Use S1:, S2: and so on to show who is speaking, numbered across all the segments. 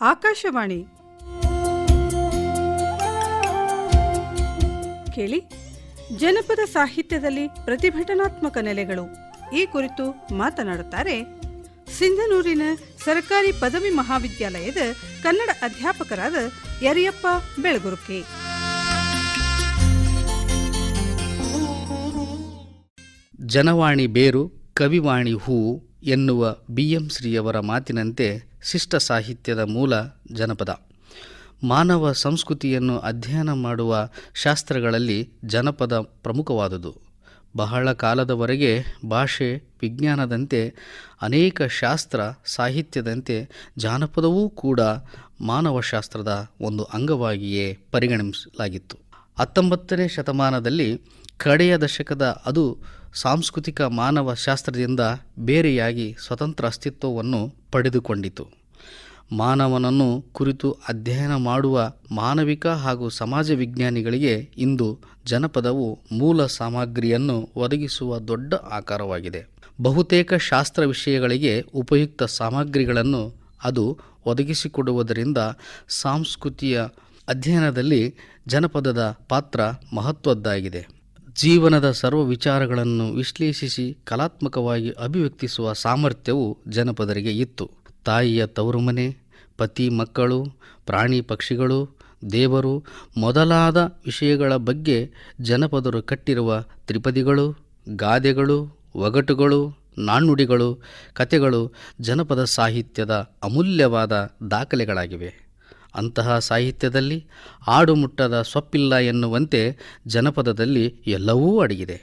S1: ಆಕಾಶವಾಣಿ. ಕೇಳಿ, ಜನಪದ ಸಾಹಿತ್ಯದಲ್ಲಿ ಪ್ರತಿಭಟನಾತ್ಮಕ ನೆಲೆಗಳು. ಈ ಕುರಿತು ಮಾತನಾಡುತ್ತಾರೆ ಸಿಂಧನೂರಿನ ಸರ್ಕಾರಿ ಪದವಿ ಮಹಾವಿದ್ಯಾಲಯದ ಕನ್ನಡ ಅಧ್ಯಾಪಕರಾದ ಯರಿಯಪ್ಪ ಬೆಳಗುರುಕೆ.
S2: ಜನವಾಣಿ ಬೇರು, ಕವಿವಾಣಿ ಹೂ ಎನ್ನುವ ಬಿ ಎಂ ಶ್ರೀಯವರ ಮಾತಿನಂತೆ ಶಿಷ್ಟ ಸಾಹಿತ್ಯದ ಮೂಲ ಜನಪದ. ಮಾನವ ಸಂಸ್ಕೃತಿಯನ್ನು ಅಧ್ಯಯನ ಮಾಡುವ ಶಾಸ್ತ್ರಗಳಲ್ಲಿ ಜನಪದ ಪ್ರಮುಖವಾದುದು. ಬಹಳ ಕಾಲದವರೆಗೆ ಭಾಷೆ ವಿಜ್ಞಾನದಂತೆ, ಅನೇಕ ಶಾಸ್ತ್ರ ಸಾಹಿತ್ಯದಂತೆ ಜಾನಪದವೂ ಕೂಡ ಮಾನವಶಾಸ್ತ್ರದ ಒಂದು ಅಂಗವಾಗಿಯೇ ಪರಿಗಣಿಸಲಾಗಿತ್ತು. ಹತ್ತೊಂಬತ್ತನೇ ಶತಮಾನದಲ್ಲಿ ಕಡೆಯ ದಶಕದ ಅದು ಸಾಂಸ್ಕೃತಿಕ ಮಾನವ ಶಾಸ್ತ್ರದಿಂದ ಬೇರೆಯಾಗಿ ಸ್ವತಂತ್ರ ಅಸ್ತಿತ್ವವನ್ನು ಪಡೆದುಕೊಂಡಿತು. ಮಾನವನನ್ನು ಕುರಿತು ಅಧ್ಯಯನ ಮಾಡುವ ಮಾನವಿಕ ಹಾಗೂ ಸಮಾಜ ವಿಜ್ಞಾನಿಗಳಿಗೆ ಇಂದು ಜನಪದವು ಮೂಲ ಸಾಮಗ್ರಿಯನ್ನು ಒದಗಿಸುವ ದೊಡ್ಡ ಆಕಾರವಾಗಿದೆ. ಬಹುತೇಕ ಶಾಸ್ತ್ರ ವಿಷಯಗಳಿಗೆ ಉಪಯುಕ್ತ ಸಾಮಗ್ರಿಗಳನ್ನು ಅದು ಒದಗಿಸಿಕೊಡುವುದರಿಂದ ಸಾಂಸ್ಕೃತಿಯ ಅಧ್ಯಯನದಲ್ಲಿ ಜನಪದದ ಪಾತ್ರ ಮಹತ್ವದ್ದಾಗಿದೆ. ಜೀವನದ ಸರ್ವ ವಿಚಾರಗಳನ್ನು ವಿಶ್ಲೇಷಿಸಿ ಕಲಾತ್ಮಕವಾಗಿ ಅಭಿವ್ಯಕ್ತಿಸುವ ಸಾಮರ್ಥ್ಯವು ಜನಪದರಿಗೆ ಇತ್ತು. ತಾಯಿಯ ತವರು ಮನೆ, ಪತಿ ಮಕ್ಕಳು, ಪ್ರಾಣಿ ಪಕ್ಷಿಗಳು, ದೇವರು ಮೊದಲಾದ ವಿಷಯಗಳ ಬಗ್ಗೆ ಜನಪದರು ಕಟ್ಟಿರುವ ತ್ರಿಪದಿಗಳು, ಗಾದೆಗಳು, ಒಗಟುಗಳು, ನಾಣ್ಣುಡಿಗಳು ಕತೆಗಳು ಜನಪದ ಸಾಹಿತ್ಯದ ಅಮೂಲ್ಯವಾದ ದಾಖಲೆಗಳಾಗಿವೆ. ಅಂತಹ ಸಾಹಿತ್ಯದಲ್ಲಿ ಆಡುಮುಟ್ಟದ ಸೊಪ್ಪಿಲ್ಲ ಎನ್ನುವಂತೆ ಜನಪದದಲ್ಲಿ ಎಲ್ಲವೂ ಅಡಗಿದೆ.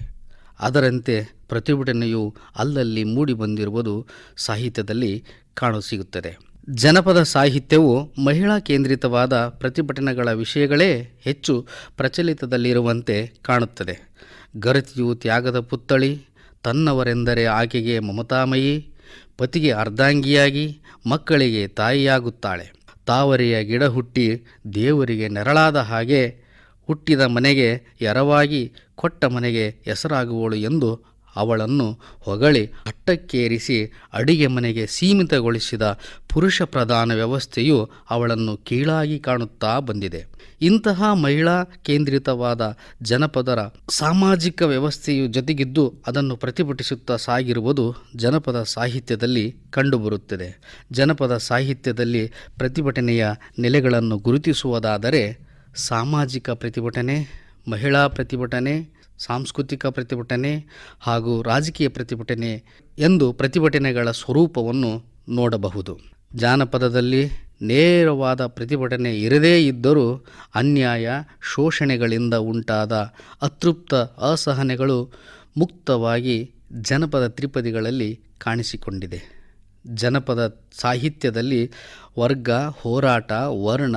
S2: ಅದರಂತೆ ಪ್ರತಿಭಟನೆಯು ಅಲ್ಲಲ್ಲಿ ಮೂಡಿಬಂದಿರುವುದು ಸಾಹಿತ್ಯದಲ್ಲಿ ಕಾಣಸಿಗುತ್ತದೆ ಜನಪದ ಸಾಹಿತ್ಯವು ಮಹಿಳಾ ಕೇಂದ್ರಿತವಾದ ಪ್ರತಿಭಟನೆಗಳ ವಿಷಯಗಳೇ ಹೆಚ್ಚು ಪ್ರಚಲಿತದಲ್ಲಿರುವಂತೆ ಕಾಣುತ್ತದೆ. ಗರತಿಯು ತ್ಯಾಗದ ಪುತ್ಥಳಿ, ತನ್ನವರೆಂದರೆ ಆಕೆಗೆ ಮಮತಾಮಯಿ, ಪತಿಗೆ ಅರ್ಧಾಂಗಿಯಾಗಿ, ಮಕ್ಕಳಿಗೆ ತಾಯಿಯಾಗುತ್ತಾಳೆ. ತಾವರೆಯ ಗಿಡ ಹುಟ್ಟಿ ದೇವರಿಗೆ ನೆರಳಾದ ಹಾಗೆ ಹುಟ್ಟಿದ ಮನೆಗೆ ಎರವಾಗಿ ಕೊಟ್ಟ ಮನೆಗೆ ಹೆಸರಾಗುವಳು ಎಂದು ಅವಳನ್ನು ಹೊಗಳಿ ಅಟ್ಟಕ್ಕೇರಿಸಿ ಅಡಿಗೆ ಮನೆಗೆ ಸೀಮಿತಗೊಳಿಸಿದ ಪುರುಷ ಪ್ರಧಾನ ವ್ಯವಸ್ಥೆಯು ಅವಳನ್ನು ಕೀಳಾಗಿ ಕಾಣುತ್ತಾ ಬಂದಿದೆ. ಇಂತಹ ಮಹಿಳಾ ಕೇಂದ್ರಿತವಾದ ಜನಪದರ ಸಾಮಾಜಿಕ ವ್ಯವಸ್ಥೆಯು ಜೊತೆಗಿದ್ದು ಅದನ್ನು ಪ್ರತಿಭಟಿಸುತ್ತಾ ಸಾಗಿರುವುದು ಜನಪದ ಸಾಹಿತ್ಯದಲ್ಲಿ ಕಂಡುಬರುತ್ತದೆ. ಜನಪದ ಸಾಹಿತ್ಯದಲ್ಲಿ ಪ್ರತಿಭಟನೆಯ ನೆಲೆಗಳನ್ನು ಗುರುತಿಸುವುದಾದರೆ ಸಾಮಾಜಿಕ ಪ್ರತಿಭಟನೆ, ಮಹಿಳಾ ಪ್ರತಿಭಟನೆ ಸಾಂಸ್ಕೃತಿಕ ಪ್ರತಿಭಟನೆ ಹಾಗೂ ರಾಜಕೀಯ ಪ್ರತಿಭಟನೆ ಎಂದು ಪ್ರತಿಭಟನೆಗಳ ಸ್ವರೂಪವನ್ನು ನೋಡಬಹುದು. ಜಾನಪದದಲ್ಲಿ ನೇರವಾದ ಪ್ರತಿಭಟನೆ ಇರದೇ ಇದ್ದರೂ ಅನ್ಯಾಯ, ಶೋಷಣೆಗಳಿಂದ ಉಂಟಾದ ಅತೃಪ್ತ ಅಸಹನೆಗಳು ಮುಕ್ತವಾಗಿ ಜನಪದ ತ್ರಿಪದಿಗಳಲ್ಲಿ ಕಾಣಿಸಿಕೊಂಡಿದೆ. ಜನಪದ ಸಾಹಿತ್ಯದಲ್ಲಿ ವರ್ಗ, ಹೋರಾಟ, ವರ್ಣ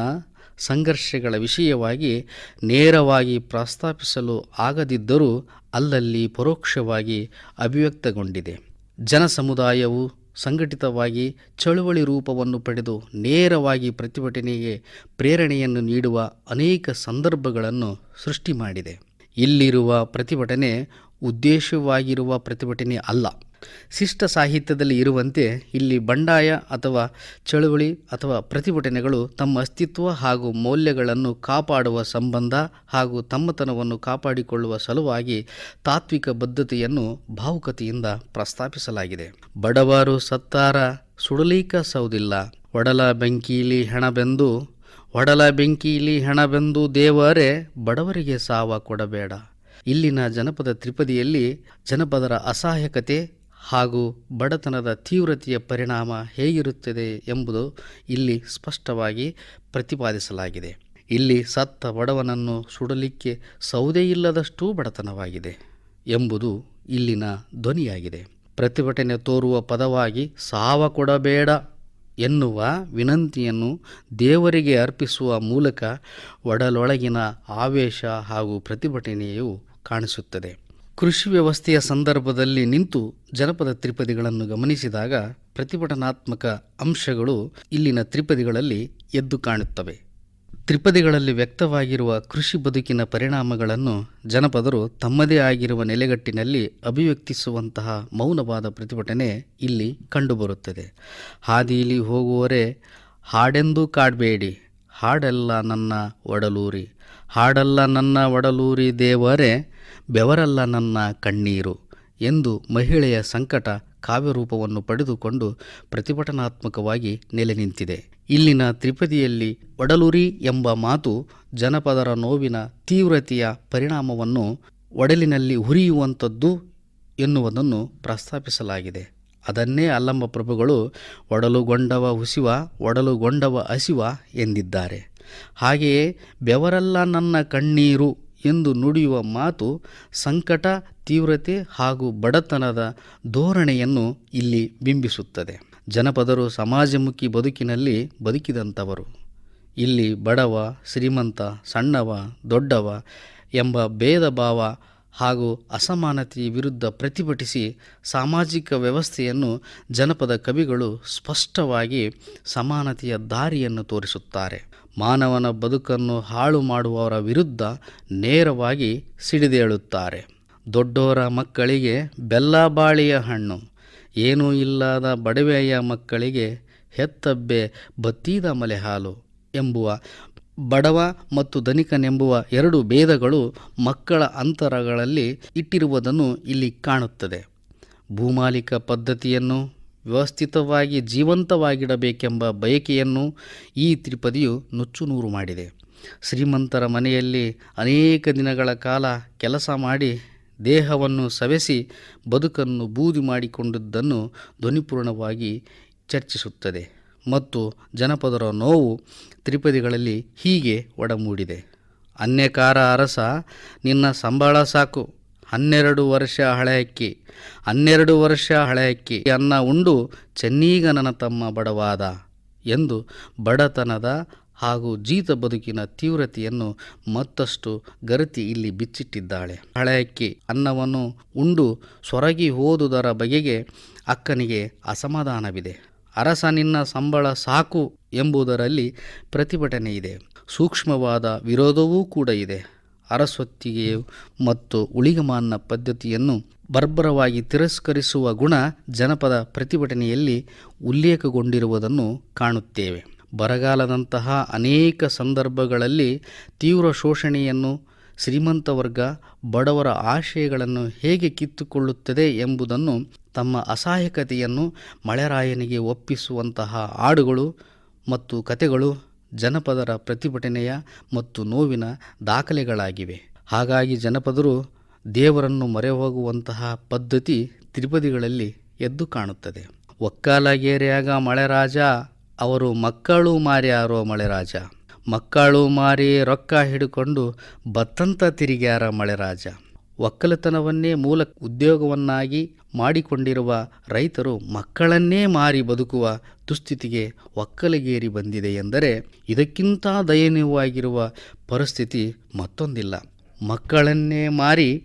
S2: ಸಂಘರ್ಷಗಳ ವಿಷಯವಾಗಿ ನೇರವಾಗಿ ಪ್ರಸ್ತಾಪಿಸಲು ಆಗದಿದ್ದರೂ ಅಲ್ಲಲ್ಲಿ ಪರೋಕ್ಷವಾಗಿ ಅಭಿವ್ಯಕ್ತಗೊಂಡಿದೆ. ಜನಸಮುದಾಯವು ಸಂಘಟಿತವಾಗಿ ಚಳುವಳಿ ರೂಪವನ್ನು ಪಡೆದು ನೇರವಾಗಿ ಪ್ರತಿಭಟನೆಗೆ ಪ್ರೇರಣೆಯನ್ನು ನೀಡುವ ಅನೇಕ ಸಂದರ್ಭಗಳನ್ನು ಸೃಷ್ಟಿ ಮಾಡಿದೆ. ಇಲ್ಲಿರುವ ಪ್ರತಿಭಟನೆ ಉದ್ದೇಶವಾಗಿರುವ ಪ್ರತಿಭಟನೆ ಅಲ್ಲ. ಶಿಷ್ಟ ಸಾಹಿತ್ಯದಲ್ಲಿ ಇರುವಂತೆ ಇಲ್ಲಿ ಬಂಡಾಯ ಅಥವಾ ಚಳುವಳಿ ಅಥವಾ ಪ್ರತಿಭಟನೆಗಳು ತಮ್ಮ ಅಸ್ತಿತ್ವ ಹಾಗೂ ಮೌಲ್ಯಗಳನ್ನು ಕಾಪಾಡುವ ಸಂಬಂಧ ಹಾಗೂ ತಮ್ಮತನವನ್ನು ಕಾಪಾಡಿಕೊಳ್ಳುವ ಸಲುವಾಗಿ ತಾತ್ವಿಕ ಬದ್ಧತೆಯನ್ನು ಭಾವುಕತೆಯಿಂದ ಪ್ರಸ್ತಾಪಿಸಲಾಗಿದೆ. ಬಡವರು ಸತ್ತಾರ ಸುಡಲೀಕ ಸೌದಿಲ್ಲ. ಒಡಲ ಬೆಂಕೀಲಿ ಹೆಣಬೆಂದು ಒಡಲ ಬೆಂಕೀಲಿ ಹೆಣಬೆಂದು ದೇವರೇ, ಬಡವರಿಗೆ ಸಾವ ಕೊಡಬೇಡ. ಇಲ್ಲಿನ ಜನಪದ ತ್ರಿಪದಿಯಲ್ಲಿ ಜನಪದರ ಅಸಹಾಯಕತೆ ಹಾಗೂ ಬಡತನದ ತೀವ್ರತೆಯ ಪರಿಣಾಮ ಹೇಗಿರುತ್ತದೆ ಎಂಬುದು ಇಲ್ಲಿ ಸ್ಪಷ್ಟವಾಗಿ ಪ್ರತಿಪಾದಿಸಲಾಗಿದೆ. ಇಲ್ಲಿ ಸತ್ತ ಬಡವನನ್ನು ಸುಡಲಿಕ್ಕೆ ಸೌದೆ ಇಲ್ಲದಷ್ಟೂ ಬಡತನವಾಗಿದೆ ಎಂಬುದು ಇಲ್ಲಿನ ಧ್ವನಿಯಾಗಿದೆ. ಪ್ರತಿಭಟನೆ ತೋರುವ ಪದವಾಗಿ ಸಾವ ಕೊಡಬೇಡ ಎನ್ನುವ ವಿನಂತಿಯನ್ನು ದೇವರಿಗೆ ಅರ್ಪಿಸುವ ಮೂಲಕ ಒಡಲೊಳಗಿನ ಆವೇಶ ಹಾಗೂ ಪ್ರತಿಭಟನೆಯು ಕಾಣಿಸುತ್ತದೆ. ಕೃಷಿ ವ್ಯವಸ್ಥೆಯ ಸಂದರ್ಭದಲ್ಲಿ ನಿಂತು ಜನಪದ ತ್ರಿಪದಿಗಳನ್ನು ಗಮನಿಸಿದಾಗ ಪ್ರತಿಭಟನಾತ್ಮಕ ಅಂಶಗಳು ಇಲ್ಲಿನ ತ್ರಿಪದಿಗಳಲ್ಲಿ ಎದ್ದು ಕಾಣುತ್ತವೆ. ತ್ರಿಪದಿಗಳಲ್ಲಿ ವ್ಯಕ್ತವಾಗಿರುವ ಕೃಷಿ ಬದುಕಿನ ಪರಿಣಾಮಗಳನ್ನು ಜನಪದರು ತಮ್ಮದೇ ಆಗಿರುವ ನೆಲೆಗಟ್ಟಿನಲ್ಲಿ ಅಭಿವ್ಯಕ್ತಿಸುವಂತಹ ಮೌನವಾದ ಪ್ರತಿಭಟನೆ ಇಲ್ಲಿ ಕಂಡುಬರುತ್ತದೆ. ಹಾದಿಯಲ್ಲಿ ಹೋಗುವರೇ ಹಾಡೆಂದು ಕಾಡಬೇಡಿ, ಹಾಡೆಲ್ಲ ನನ್ನ ಒಡಲೂರಿ, ಹಾಡಲ್ಲ ನನ್ನ ಒಡಲೂರಿ ದೇವರೇ ಬೆವರಲ್ಲ ನನ್ನ ಕಣ್ಣೀರು ಎಂದು ಮಹಿಳೆಯ ಸಂಕಟ ಕಾವ್ಯರೂಪವನ್ನು ಪಡೆದುಕೊಂಡು ಪ್ರತಿಭಟನಾತ್ಮಕವಾಗಿ ನೆಲೆ ನಿಂತಿದೆ. ಇಲ್ಲಿನ ತ್ರಿಪದಿಯಲ್ಲಿ ಒಡಲುರಿ ಎಂಬ ಮಾತು ಜನಪದರ ನೋವಿನ ತೀವ್ರತೆಯ ಪರಿಣಾಮವನ್ನು ಒಡಲಿನಲ್ಲಿ ಹುರಿಯುವಂಥದ್ದು ಎನ್ನುವುದನ್ನು ಪ್ರಸ್ತಾಪಿಸಲಾಗಿದೆ. ಅದನ್ನೇ ಅಲ್ಲಮ್ಮ ಪ್ರಭುಗಳು ಒಡಲುಗೊಂಡವ ಹುಸಿವ ಒಡಲುಗೊಂಡವ ಹಸಿವ ಎಂದಿದ್ದಾರೆ. ಹಾಗೆಯೇ ಬೆವರಲ್ಲ ನನ್ನ ಕಣ್ಣೀರು ಎಂದು ನುಡಿಯುವ ಮಾತು ಸಂಕಟ, ತೀವ್ರತೆ ಹಾಗೂ ಬಡತನದ ಧೋರಣೆಯನ್ನು ಇಲ್ಲಿ ಬಿಂಬಿಸುತ್ತದೆ. ಜನಪದರು ಸಮಾಜಮುಖಿ ಬದುಕಿನಲ್ಲಿ ಬದುಕಿದಂಥವರು. ಇಲ್ಲಿ ಬಡವ, ಶ್ರೀಮಂತ, ಸಣ್ಣವ, ದೊಡ್ಡವ ಎಂಬ ಭೇದ ಭಾವ ಹಾಗೂ ಅಸಮಾನತೆಯ ವಿರುದ್ಧ ಪ್ರತಿಭಟಿಸಿ ಸಾಮಾಜಿಕ ವ್ಯವಸ್ಥೆಯನ್ನು ಜನಪದ ಕವಿಗಳು ಸ್ಪಷ್ಟವಾಗಿ ಸಮಾನತೆಯ ದಾರಿಯನ್ನು ತೋರಿಸುತ್ತಾರೆ. ಮಾನವನ ಬದುಕನ್ನು ಹಾಳು ಮಾಡುವವರ ವಿರುದ್ಧ ನೇರವಾಗಿ ಸಿಡಿದೇಳುತ್ತಾರೆ. ದೊಡ್ಡೋರ ಮಕ್ಕಳಿಗೆ ಬೆಲ್ಲ ಬಾಳಿಯ ಹಣ್ಣು, ಏನೂ ಇಲ್ಲದ ಬಡವೆಯ ಮಕ್ಕಳಿಗೆ ಹೆತ್ತಬ್ಬೆ ಬತ್ತೀದ ಮಲೆಹಾಲು ಎಂಬುವ, ಬಡವ ಮತ್ತು ಧನಿಕನೆಂಬುವ ಎರಡು ಭೇದಗಳು ಮಕ್ಕಳ ಅಂತರಗಳಲ್ಲಿ ಇಟ್ಟಿರುವುದನ್ನು ಇಲ್ಲಿ ಕಾಣುತ್ತದೆ. ಭೂಮಾಲಿಕ ಪದ್ಧತಿಯನ್ನು ವ್ಯವಸ್ಥಿತವಾಗಿ ಜೀವಂತವಾಗಿಡಬೇಕೆಂಬ ಬಯಕೆಯನ್ನು ಈ ತ್ರಿಪದಿಯು ನುಚ್ಚುನೂರು ಮಾಡಿದೆ. ಶ್ರೀಮಂತರ ಮನೆಯಲ್ಲಿ ಅನೇಕ ದಿನಗಳ ಕಾಲ ಕೆಲಸ ಮಾಡಿ ದೇಹವನ್ನು ಸವೆಸಿ ಬದುಕನ್ನು ಬೂದಿ ಮಾಡಿಕೊಂಡಿದ್ದನ್ನು ಧ್ವನಿಪೂರ್ಣವಾಗಿ ಚರ್ಚಿಸುತ್ತದೆ ಮತ್ತು ಜನಪದರ ನೋವು ತ್ರಿಪದಿಗಳಲ್ಲಿ ಹೀಗೆ ಒಡಮೂಡಿದೆ. ಅನ್ಯಕಾರ ಅರಸ, ನಿನ್ನ ಸಂಬಳ ಸಾಕು. ಹನ್ನೆರಡು ವರ್ಷ ಹಳೆಯಕ್ಕಿ ಹನ್ನೆರಡು ವರ್ಷ ಹಳೆಯಕ್ಕಿ ಅನ್ನ ಉಂಡು ಚೆನ್ನೀಗ ನನ್ನ ತಮ್ಮ ಬಡವಾದ ಎಂದು ಬಡತನದ ಹಾಗೂ ಜೀತ ಬದುಕಿನ ತೀವ್ರತೆಯನ್ನು ಮತ್ತಷ್ಟು ಗರತಿ ಇಲ್ಲಿ ಬಿಚ್ಚಿಟ್ಟಿದ್ದಾಳೆ. ಹಳೆಯಕ್ಕಿ ಅನ್ನವನ್ನು ಉಂಡು ಸೊರಗಿ ಓದುವುದರ ಬಗೆಗೆ ಅಕ್ಕನಿಗೆ ಅಸಮಾಧಾನವಿದೆ. ಅರಸ ನಿನ್ನ ಸಂಬಳ ಸಾಕು ಎಂಬುದರಲ್ಲಿ ಪ್ರತಿಭಟನೆ ಇದೆ. ಸೂಕ್ಷ್ಮವಾದ ವಿರೋಧವೂ ಕೂಡ ಇದೆ. ಅರಸೊತ್ತಿಗೆ ಮತ್ತು ಉಳಿಗಮಾನ ಪದ್ಧತಿಯನ್ನು ಬರ್ಬರವಾಗಿ ತಿರಸ್ಕರಿಸುವ ಗುಣ ಜನಪದ ಪ್ರತಿಭಟನೆಯಲ್ಲಿ ಉಲ್ಲೇಖಗೊಂಡಿರುವುದನ್ನು ಕಾಣುತ್ತೇವೆ. ಬರಗಾಲದಂತಹ ಅನೇಕ ಸಂದರ್ಭಗಳಲ್ಲಿ ತೀವ್ರ ಶೋಷಣೆಯನ್ನು ಶ್ರೀಮಂತ ವರ್ಗ ಬಡವರ ಆಶಯಗಳನ್ನು ಹೇಗೆ ಕಿತ್ತುಕೊಳ್ಳುತ್ತದೆ ಎಂಬುದನ್ನು ತಮ್ಮ ಅಸಹಾಯಕತೆಯನ್ನು ಮಳೆರಾಯನಿಗೆ ಒಪ್ಪಿಸುವಂತಹ ಹಾಡುಗಳು ಮತ್ತು ಕಥೆಗಳು ಜನಪದರ ಪ್ರತಿಭಟನೆಯ ಮತ್ತು ನೋವಿನ ದಾಖಲೆಗಳಾಗಿವೆ. ಹಾಗಾಗಿ ಜನಪದರು ದೇವರನ್ನು ಮರೆಹೋಗುವಂತಹ ಪದ್ಧತಿ ತ್ರಿಪದಿಗಳಲ್ಲಿ ಎದ್ದು ಕಾಣುತ್ತದೆ. ಒಕ್ಕಾಲಗೇರಿಯಾಗ ಮಳೆರಾಜ, ಅವರು ಮಕ್ಕಳು ಮಾರ್ಯಾರೋ ಮಳೆರಾಜ. ಮಕ್ಕಳು ಮಾರಿ ರೊಕ್ಕ ಹಿಡ್ಕೊಂಡು ಬತ್ತಂತ ತಿರುಗ್ಯಾರ ಮಳೆರಾಜ. ಒಕ್ಕಲತನವನ್ನೇ ಮೂಲ ಉದ್ಯೋಗವನ್ನಾಗಿ ಮಾಡಿಕೊಂಡಿರುವ ರೈತರು ಮಕ್ಕಳನ್ನೇ ಮಾರಿ ಬದುಕುವ ದುಸ್ಥಿತಿಗೆ ಒಕ್ಕಲಗೇರಿ ಬಂದಿದೆ ಎಂದರೆ ಇದಕ್ಕಿಂತ ದಯನೀಯವಾಗಿರುವ ಪರಿಸ್ಥಿತಿ ಮತ್ತೊಂದಿಲ್ಲ. ಮಕ್ಕಳನ್ನೇ ಮಾರಿ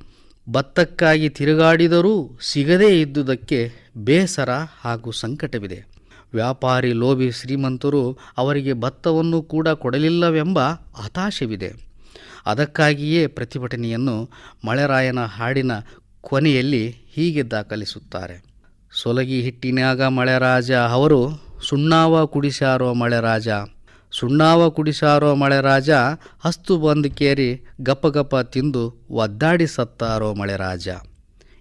S2: ಭತ್ತಕ್ಕಾಗಿ ತಿರುಗಾಡಿದರೂ ಸಿಗದೇ ಇದ್ದುದಕ್ಕೆ ಬೇಸರ ಹಾಗೂ ಸಂಕಟವಿದೆ. ವ್ಯಾಪಾರಿ ಲೋಭಿ ಶ್ರೀಮಂತರು ಅವರಿಗೆ ಭತ್ತವನ್ನು ಕೂಡ ಕೊಡಲಿಲ್ಲವೆಂಬ ಹತಾಶವಿದೆ. ಅದಕ್ಕಾಗಿಯೇ ಪ್ರತಿಭಟನೆಯನ್ನು ಮಳೆರಾಯನ ಹಾಡಿನ ಕೊನೆಯಲ್ಲಿ ಹೀಗೆ ದಾಖಲಿಸುತ್ತಾರೆ. ಸೊಲಗಿ ಹಿಟ್ಟಿನಾಗ ಮಳೆರಾಜ ಅವರು, ಸುಣ್ಣಾವ ಕುಡಿಸಾರೋ ಮಳೆರಾಜ. ಸುಣ್ಣಾವ ಕುಡಿಸಾರೋ ಮಳೆರಾಜ, ಹಸ್ತು ಬಂದು ಕೇರಿ ಗಪ ಗಪ ತಿಂದು ಒದ್ದಾಡಿ ಸತ್ತಾರೋ ಮಳೆರಾಜ.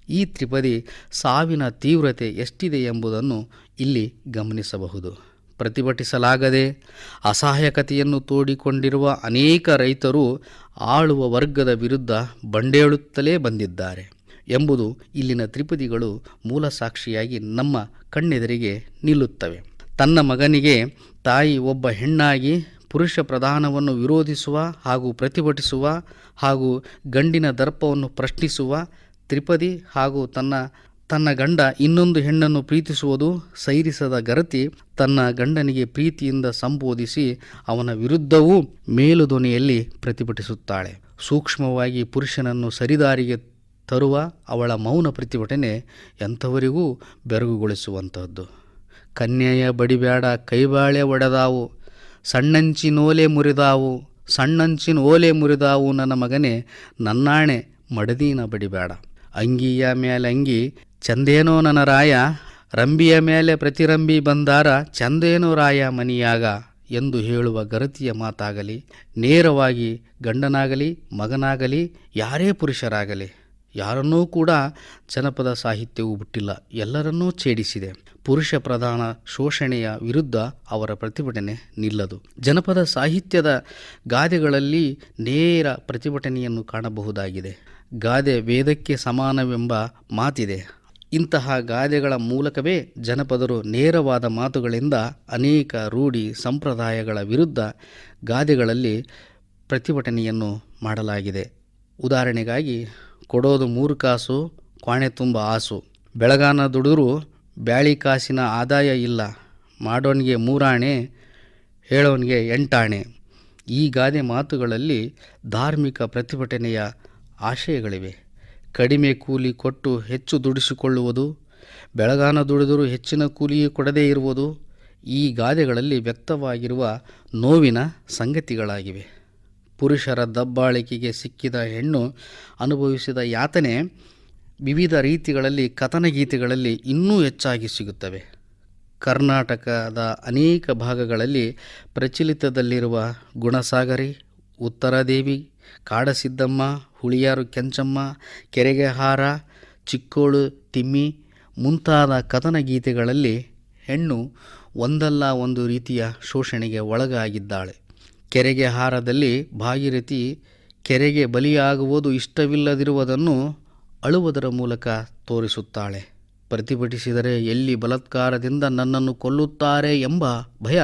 S2: ಈ ತ್ರಿಪದಿ ಸಾವಿನ ತೀವ್ರತೆ ಎಷ್ಟಿದೆ ಎಂಬುದನ್ನು ಇಲ್ಲಿ ಗಮನಿಸಬಹುದು. ಪ್ರತಿಭಟಿಸಲಾಗದೆ ಅಸಹಾಯಕತೆಯನ್ನು ತೋಡಿಕೊಂಡಿರುವ ಅನೇಕ ರೈತರು ಆಳುವ ವರ್ಗದ ವಿರುದ್ಧ ಬಂಡೇಳುತ್ತಲೇ ಬಂದಿದ್ದಾರೆ ಎಂಬುದು ಇಲ್ಲಿನ ತ್ರಿಪದಿಗಳು ಮೂಲ ಸಾಕ್ಷಿಯಾಗಿ ನಮ್ಮ ಕಣ್ಣೆದುರಿಗೆ ನಿಲ್ಲುತ್ತವೆ. ತನ್ನ ಮಗನಿಗೆ ತಾಯಿ ಒಬ್ಬ ಹೆಣ್ಣಾಗಿ ಪುರುಷ ಪ್ರಧಾನವನ್ನು ವಿರೋಧಿಸುವ ಹಾಗೂ ಪ್ರತಿಭಟಿಸುವ ಹಾಗೂ ಗಂಡಿನ ದರ್ಪವನ್ನು ಪ್ರಶ್ನಿಸುವ ತ್ರಿಪದಿ ಹಾಗೂ ತನ್ನ ತನ್ನ ಗಂಡ ಇನ್ನೊಂದು ಹೆಣ್ಣನ್ನು ಪ್ರೀತಿಸುವುದು ಸೈರಿಸದ ಗರತಿ ತನ್ನ ಗಂಡನಿಗೆ ಪ್ರೀತಿಯಿಂದ ಸಂಬೋಧಿಸಿ ಅವನ ವಿರುದ್ಧವೂ ಮೇಲುಧ್ವನಿಯಲ್ಲಿ ಪ್ರತಿಭಟಿಸುತ್ತಾಳೆ. ಸೂಕ್ಷ್ಮವಾಗಿ ಪುರುಷನನ್ನು ಸರಿದಾರಿಗೆ ತರುವ ಅವಳ ಮೌನ ಪ್ರತಿಭಟನೆ ಎಂಥವರಿಗೂ ಬೆರಗುಗೊಳಿಸುವಂಥದ್ದು. ಕನ್ಯೆಯ ಬಡಿಬೇಡ ಕೈಬಾಳೆ ಒಡೆದಾವು ಸಣ್ಣಂಚಿನೋಲೆ ಮುರಿದಾವು ಸಣ್ಣಂಚಿನ ಓಲೆ ಮುರಿದಾವು ನನ್ನ ಮಗನೇ, ನನ್ನಾಣೆ ಮಡದೀನ ಬಡಿಬೇಡ ಅಂಗಿಯ ಮೇಲೆ ಅಂಗಿ, ಚಂದೇನೋ ನನ್ನ ರಾಯ, ರಂಬಿಯ ಮೇಲೆ ಪ್ರತಿರಂಬಿ ಬಂದಾರ, ಚಂದೇನೋ ರಾಯ ಮನಿಯಾಗ ಎಂದು ಹೇಳುವ ಗರತಿಯ ಮಾತಾಗಲಿ, ನೇರವಾಗಿ ಗಂಡನಾಗಲಿ, ಮಗನಾಗಲಿ, ಯಾರೇ ಪುರುಷರಾಗಲಿ. ಯಾರನ್ನೂ ಕೂಡ ಜನಪದ ಸಾಹಿತ್ಯವು ಬಿಟ್ಟಿಲ್ಲ ಎಲ್ಲರನ್ನೂ ಛೇಡಿಸಿದೆ. ಪುರುಷ ಪ್ರಧಾನ ಶೋಷಣೆಯ ವಿರುದ್ಧ ಅವರ ಪ್ರತಿಭಟನೆ ನಿಲ್ಲದು. ಜನಪದ ಸಾಹಿತ್ಯದ ಗಾದೆಗಳಲ್ಲಿ ನೇರ ಪ್ರತಿಭಟನೆಯನ್ನು ಕಾಣಬಹುದಾಗಿದೆ. ಗಾದೆ ವೇದಕ್ಕೆ ಸಮಾನವೆಂಬ ಮಾತಿದೆ. ಇಂತಹ ಗಾದೆಗಳ ಮೂಲಕವೇ ಜನಪದರು ನೇರವಾದ ಮಾತುಗಳಿಂದ ಅನೇಕ ರೂಢಿ ಸಂಪ್ರದಾಯಗಳ ವಿರುದ್ಧ ಗಾದೆಗಳಲ್ಲಿ ಪ್ರತಿಭಟನೆಯನ್ನು ಮಾಡಲಾಗಿದೆ. ಉದಾಹರಣೆಗಾಗಿ ಕೊಡೋದು ಮೂರು ಕಾಸು, ಕ್ವಾಣೆ ತುಂಬ ಆಸು. ಬೆಳಗಾನ ದುಡಿದ್ರು ಬ್ಯಾಳಿ ಕಾಸಿನ ಆದಾಯ ಇಲ್ಲ. ಮಾಡೋನಿಗೆ ಮೂರಾಣೆ, ಹೇಳೋನಿಗೆ ಎಂಟಾಣೆ. ಈ ಗಾದೆ ಮಾತುಗಳಲ್ಲಿ ಧಾರ್ಮಿಕ ಪ್ರತಿಭಟನೆಯ ಆಶಯಗಳಿವೆ. ಕಡಿಮೆ ಕೂಲಿ ಕೊಟ್ಟು ಹೆಚ್ಚು ದುಡಿಸಿಕೊಳ್ಳುವುದು, ಬೆಳಗಾನ ದುಡಿದರೂ ಹೆಚ್ಚಿನ ಕೂಲಿ ಕೊಡದೇ ಇರುವುದು ಈ ಗಾದೆಗಳಲ್ಲಿ ವ್ಯಕ್ತವಾಗಿರುವ ನೋವಿನ ಸಂಗತಿಗಳಾಗಿವೆ. ಪುರುಷರ ದಬ್ಬಾಳಿಕೆಗೆ ಸಿಕ್ಕಿದ ಹೆಣ್ಣು ಅನುಭವಿಸಿದ ಯಾತನೆ ವಿವಿಧ ರೀತಿಗಳಲ್ಲಿ ಕಥನಗೀತೆಗಳಲ್ಲಿ ಇನ್ನೂ ಹೆಚ್ಚಾಗಿ ಸಿಗುತ್ತವೆ. ಕರ್ನಾಟಕದ ಅನೇಕ ಭಾಗಗಳಲ್ಲಿ ಪ್ರಚಲಿತದಲ್ಲಿರುವ ಗುಣಸಾಗರಿ, ಉತ್ತರದೇವಿ, ಕಾಡಸಿದ್ದಮ್ಮ, ಹುಳಿಯಾರು ಕೆಂಚಮ್ಮ, ಕೆರೆಗೆಹಾರ, ಚಿಕ್ಕೋಳು ತಿಮ್ಮಿ ಮುಂತಾದ ಕಥನಗೀತೆಗಳಲ್ಲಿ ಹೆಣ್ಣು ಒಂದಲ್ಲ ಒಂದು ರೀತಿಯ ಶೋಷಣೆಗೆ ಒಳಗಾಗಿದ್ದಾಳೆ. ಕೆರೆಗೆ ಹಾರದಲ್ಲಿ ಭಾಗೀರಥಿ ಕೆರೆಗೆ ಬಲಿಯಾಗುವುದು ಇಷ್ಟವಿಲ್ಲದಿರುವುದನ್ನು ಅಳುವುದರ ಮೂಲಕ ತೋರಿಸುತ್ತಾಳೆ. ಪ್ರತಿಭಟಿಸಿದರೆ ಎಲ್ಲಿ ಬಲತ್ಕಾರದಿಂದ ನನ್ನನ್ನು ಕೊಲ್ಲುತ್ತಾರೆ ಎಂಬ ಭಯ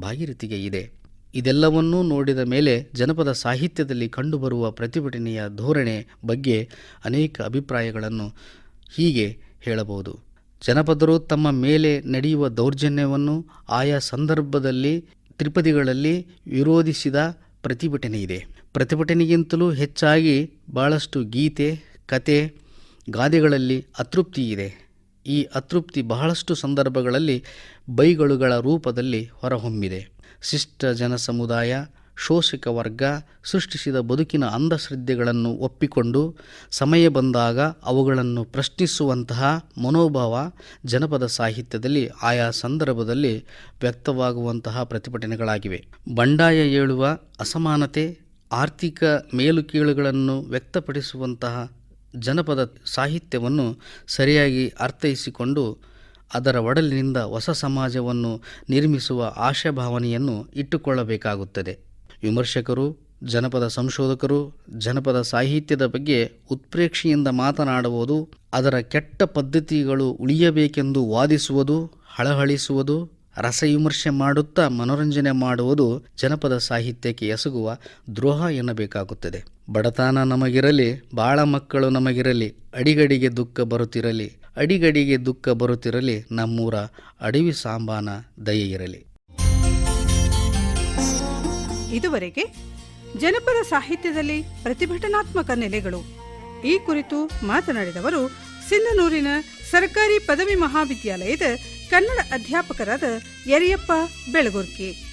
S2: ಭಾಗೀರಥಿಗೆ ಇದೆ. ಇದೆಲ್ಲವನ್ನೂ ನೋಡಿದ ಮೇಲೆ ಜನಪದ ಸಾಹಿತ್ಯದಲ್ಲಿ ಕಂಡುಬರುವ ಪ್ರತಿಭಟನೆಯ ಧೋರಣೆ ಬಗ್ಗೆ ಅನೇಕ ಅಭಿಪ್ರಾಯಗಳನ್ನು ಹೀಗೆ ಹೇಳಬಹುದು. ಜನಪದರು ತಮ್ಮ ಮೇಲೆ ನಡೆಯುವ ದೌರ್ಜನ್ಯವನ್ನು ಆಯಾ ಸಂದರ್ಭದಲ್ಲಿ ತ್ರಿಪದಿಗಳಲ್ಲಿ ವಿರೋಧಿಸಿದ ಪ್ರತಿಭಟನೆ ಇದೆ. ಪ್ರತಿಭಟನೆಗಿಂತಲೂ ಹೆಚ್ಚಾಗಿ ಭಾಳಷ್ಟು ಗೀತೆ, ಕತೆ, ಗಾದೆಗಳಲ್ಲಿ ಅತೃಪ್ತಿ ಇದೆ. ಈ ಅತೃಪ್ತಿ ಬಹಳಷ್ಟು ಸಂದರ್ಭಗಳಲ್ಲಿ ಬೈಗಳುಗಳ ರೂಪದಲ್ಲಿ ಹೊರಹೊಮ್ಮಿದೆ. ಶಿಷ್ಟ ಜನ ಸಮುದಾಯ ಶೋಷಕ ವರ್ಗ ಸೃಷ್ಟಿಸಿದ ಬದುಕಿನ ಅಂಧಶ್ರದ್ಧೆಗಳನ್ನು ಒಪ್ಪಿಕೊಂಡು ಸಮಯ ಬಂದಾಗ ಅವುಗಳನ್ನು ಪ್ರಶ್ನಿಸುವಂತಹ ಮನೋಭಾವ ಜನಪದ ಸಾಹಿತ್ಯದಲ್ಲಿ ಆಯಾ ಸಂದರ್ಭದಲ್ಲಿ ವ್ಯಕ್ತವಾಗುವಂತಹ ಪ್ರತಿಭಟನೆಗಳಾಗಿವೆ. ಬಂಡಾಯ ಏಳುವ ಅಸಮಾನತೆ, ಆರ್ಥಿಕ ಮೇಲುಕೀಳುಗಳನ್ನು ವ್ಯಕ್ತಪಡಿಸುವಂತಹ ಜನಪದ ಸಾಹಿತ್ಯವನ್ನು ಸರಿಯಾಗಿ ಅರ್ಥೈಸಿಕೊಂಡು ಅದರ ಒಡಲಿನಿಂದ ಹೊಸ ಸಮಾಜವನ್ನು ನಿರ್ಮಿಸುವ ಆಶಾಭಾವನೆಯನ್ನು ಇಟ್ಟುಕೊಳ್ಳಬೇಕಾಗುತ್ತದೆ. ವಿಮರ್ಶಕರು, ಜನಪದ ಸಂಶೋಧಕರು, ಜನಪದ ಸಾಹಿತ್ಯದ ಬಗ್ಗೆ ಉತ್ಪ್ರೇಕ್ಷೆಯಿಂದ ಮಾತನಾಡುವುದು, ಅದರ ಕೆಟ್ಟ ಪದ್ಧತಿಗಳು ಉಳಿಯಬೇಕೆಂದು ವಾದಿಸುವುದು, ಹಳಹಳಿಸುವುದು, ರಸವಿಮರ್ಶೆ ಮಾಡುತ್ತಾ ಮನೋರಂಜನೆ ಮಾಡುವುದು ಜನಪದ ಸಾಹಿತ್ಯಕ್ಕೆ ಎಸಗುವ ದ್ರೋಹ ಎನ್ನಬೇಕಾಗುತ್ತದೆ. ಬಡತನ ನಮಗಿರಲಿ, ಬಾಳ ಮಕ್ಕಳು ನಮಗಿರಲಿ, ಅಡಿಗಡಿಗೆ ದುಃಖ ಬರುತ್ತಿರಲಿ, ಅಡಿಗಡಿಗೆ ದುಃಖ ಬರುತ್ತಿರಲಿ, ನಮ್ಮೂರ ಅಡವಿ ಸಾಂಬಾನ ದಯೆ ಇರಲಿ
S1: ಇದುವರೆಗೆ ಜನಪದ ಸಾಹಿತ್ಯದಲ್ಲಿ ಪ್ರತಿಭಟನಾತ್ಮಕ ನೆಲೆಗಳು. ಈ ಕುರಿತು ಮಾತನಾಡಿದವರು ಸಿಂಧನೂರಿನ ಸರ್ಕಾರಿ ಪದವಿ ಮಹಾವಿದ್ಯಾಲಯದ ಕನ್ನಡ ಅಧ್ಯಾಪಕರಾದ ಯರಿಯಪ್ಪ ಬೆಳಗುರ್ಕಿ.